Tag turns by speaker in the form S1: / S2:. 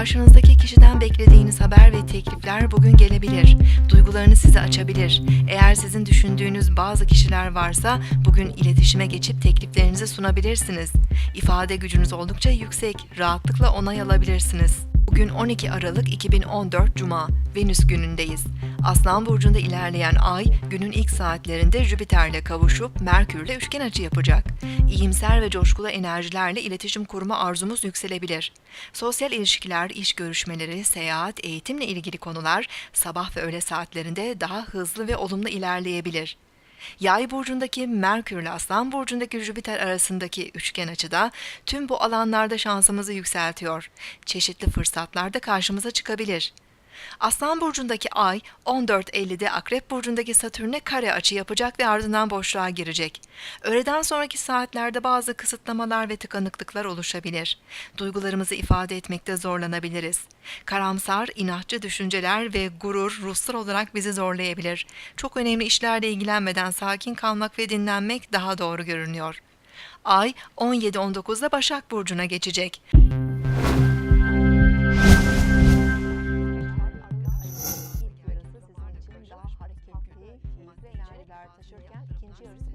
S1: Karşınızdaki kişiden beklediğiniz haber ve teklifler bugün gelebilir. Duygularını size açabilir. Eğer sizin düşündüğünüz bazı kişiler varsa bugün iletişime geçip tekliflerinizi sunabilirsiniz. İfade gücünüz oldukça yüksek. Rahatlıkla onay alabilirsiniz. Bugün 12 Aralık 2014 Cuma, Venüs günündeyiz. Aslan burcunda ilerleyen ay günün ilk saatlerinde Jüpiter'le kavuşup Merkür'le üçgen açı yapacak. İyimser ve coşkulu enerjilerle iletişim kurma arzumuz yükselebilir. Sosyal ilişkiler, iş görüşmeleri, seyahat, eğitimle ilgili konular sabah ve öğle saatlerinde daha hızlı ve olumlu ilerleyebilir. Yay burcundaki Merkür ile Aslan burcundaki Jüpiter arasındaki üçgen açıda tüm bu alanlarda şansımızı yükseltiyor. Çeşitli fırsatlar da karşımıza çıkabilir. Aslan burcundaki Ay 14.50'de Akrep burcundaki Satürn'e kare açı yapacak ve ardından boşluğa girecek. Öğleden sonraki saatlerde bazı kısıtlamalar ve tıkanıklıklar oluşabilir. Duygularımızı ifade etmekte zorlanabiliriz. Karamsar, inatçı düşünceler ve gurur ruhsal olarak bizi zorlayabilir. Çok önemli işlerle ilgilenmeden sakin kalmak ve dinlenmek daha doğru görünüyor. Ay 17-19'da Başak Burcu'na geçecek. şeyler taşırken ikinci yarısında